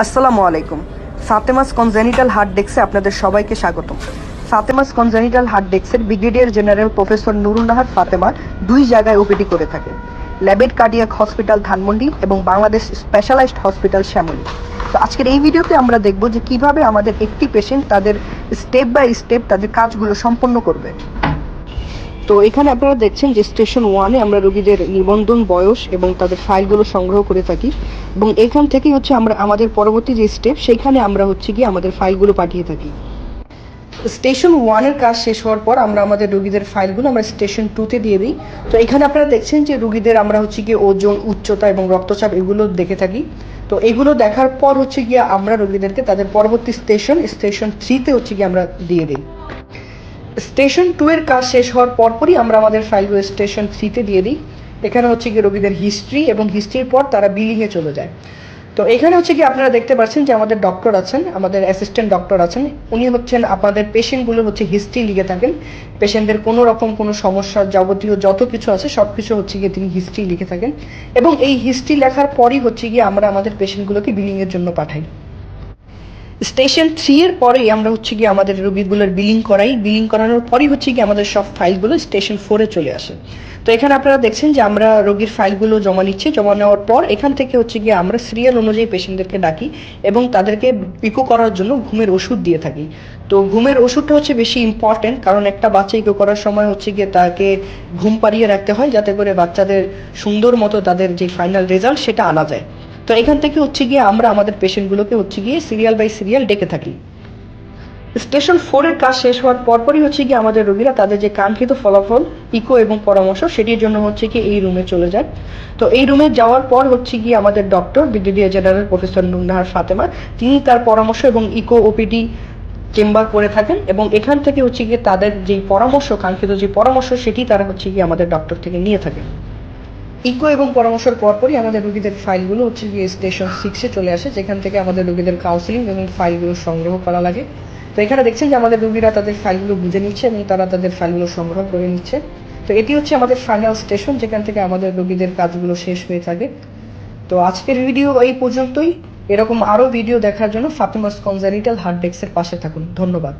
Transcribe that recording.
আসসালামু আলাইকুম। Fatema's congenital heart ডেস্কে আপনাদের সবাইকে স্বাগতম। ফাতেমাস কনজেনিটাল হার্ট ডেস্কের brigadier general professor Nurul Nahar Fatema দুই জায়গায় ওপিডি করে থাকেন ল্যাবেট কার্ডিয়াক হসপিটাল ধানমন্ডি এবং বাংলাদেশ স্পেশালাইজড হসপিটাল শ্যামলী। তো আজকের এই ভিডিওতে আমরা দেখব যে কীভাবে আমাদের একটি পেশেন্ট তাদের স্টেপ বাই স্টেপ তাদের কাজগুলো সম্পন্ন করবে। তো এখানে আপনারা দেখছেন যে স্টেশন ওয়ানে আমরা রোগীদের নিবন্ধন, বয়স এবং তাদের ফাইলগুলো সংগ্রহ করে থাকি এবং এখান থেকেই হচ্ছে আমরা, আমাদের পরবর্তী যে স্টেপ সেখানে আমরা হচ্ছে গিয়ে আমাদের ফাইলগুলো পাঠিয়ে থাকি। স্টেশন ওয়ানের কাজ শেষ হওয়ার পর আমরা আমাদের রুগীদের ফাইলগুলো আমরা স্টেশন টুতে দিয়ে দিই। তো এখানে আপনারা দেখছেন যে রুগীদের আমরা হচ্ছে গিয়ে ওজন, উচ্চতা এবং রক্তচাপ এগুলো দেখে থাকি। তো এগুলো দেখার পর হচ্ছে গিয়ে আমরা রুগীদেরকে তাদের পরবর্তী স্টেশন স্টেশন থ্রিতে হচ্ছে গিয়ে আমরা দিয়ে দিই। স্টেশন টু এর কাজ শেষ হওয়ার পরপরই আমরা আমাদের ফাইলগুলো স্টেশন থ্রিতে দিয়ে দিই। এখানে হচ্ছে কি রোগীদের হিস্ট্রি এবং হিস্ট্রির পর তারা বিলিংয়ে চলে যায়। তো এখানে হচ্ছে কি আপনারা দেখতে পাচ্ছেন যে আমাদের ডক্টর আছেন, আমাদের অ্যাসিস্ট্যান্ট ডক্টর আছেন। উনি হচ্ছেন আপনাদের পেশেন্টগুলো হচ্ছে হিস্ট্রি লিখে থাকেন। পেশেন্টদের কোনো রকম কোনো সমস্যা যাবতীয় যত কিছু আছে, সব কিছু হচ্ছে গিয়ে তিনি হিস্ট্রি লিখে থাকেন। এবং এই হিস্ট্রি লেখার পরই হচ্ছে গিয়ে আমরা আমাদের পেশেন্টগুলোকে বিলিংয়ের জন্য পাঠাই। স্টেশন থ্রি এর পরেই আমরা হচ্ছে গিয়ে আমাদের রোগীগুলোর বিলিং করাই। বিলিং করানোর পরই হচ্ছে গিয়ে আমাদের সব ফাইলগুলো স্টেশন ফোরে চলে আসে। তো এখানে আপনারা দেখছেন যে আমরা রোগীর ফাইলগুলো জমা নিচ্ছি। জমা নেওয়ার পর এখান থেকে হচ্ছে গিয়ে আমরা সিরিয়াল অনুযায়ী পেশেন্টদেরকে ডাকি এবং তাদেরকে পিকো করার জন্য ঘুমের ওষুধ দিয়ে থাকি। তো ঘুমের ওষুধটা হচ্ছে বেশি ইম্পর্টেন্ট কারণ একটা বাচ্চা ইকো করার সময় হচ্ছে গিয়ে তাকে ঘুম পাড়িয়ে রাখতে হয় যাতে করে বাচ্চাদের সুন্দর মতো তাদের যে ফাইনাল রেজাল্ট সেটা আনা যায়। তো এখান থেকে হচ্ছে গিয়ে আমরা আমাদের পেশেন্টগুলোকে হচ্ছে গিয়ে সিরিয়াল বাই সিরিয়াল ডেকে থাকি। স্টেশন ফোরের কাজ শেষ হওয়ার পরপরই হচ্ছে গিয়ে আমাদের রোগীরা তাদের যে কাঙ্ক্ষিত ফলাফল, ইকো এবং পরামর্শ সেটির জন্য হচ্ছে কি এই রুমে চলে যায়। তো এই রুমে যাওয়ার পর হচ্ছে গিয়ে আমাদের doctor brigadier general professor Nunahar Fatema তিনি তার পরামর্শ এবং ইকো ওপিডি চেম্বার করে থাকেন এবং এখান থেকে হচ্ছে গিয়ে তাদের যে পরামর্শ, কাঙ্ক্ষিত যে পরামর্শ, সেটি তারা হচ্ছে গিয়ে আমাদের ডক্টর থেকে নিয়ে থাকেন। ইকো এবং পরামর্শের পরপরই আমাদের রোগীদের ফাইলগুলো হচ্ছে গিয়ে স্টেশন সিক্সে চলে আসে, যেখান থেকে আমাদের রোগীদের কাউন্সিলিং এবং ফাইলগুলো সংগ্রহ করা লাগে। তো এখানে দেখছেন যে আমাদের রোগীরা তাদের ফাইলগুলো বুঝে নিচ্ছে এবং তারা তাদের ফাইলগুলো সংগ্রহ করে নিচ্ছে। তো এটি হচ্ছে আমাদের ফাইনাল স্টেশন যেখান থেকে আমাদের রোগীদের কাজগুলো শেষ হয়ে থাকে। তো আজকের ভিডিও এই পর্যন্তই। এরকম আরও ভিডিও দেখার জন্য ফাতেমাস কনজারিটাল হার্ট ডেস্কের পাশে থাকুন। ধন্যবাদ।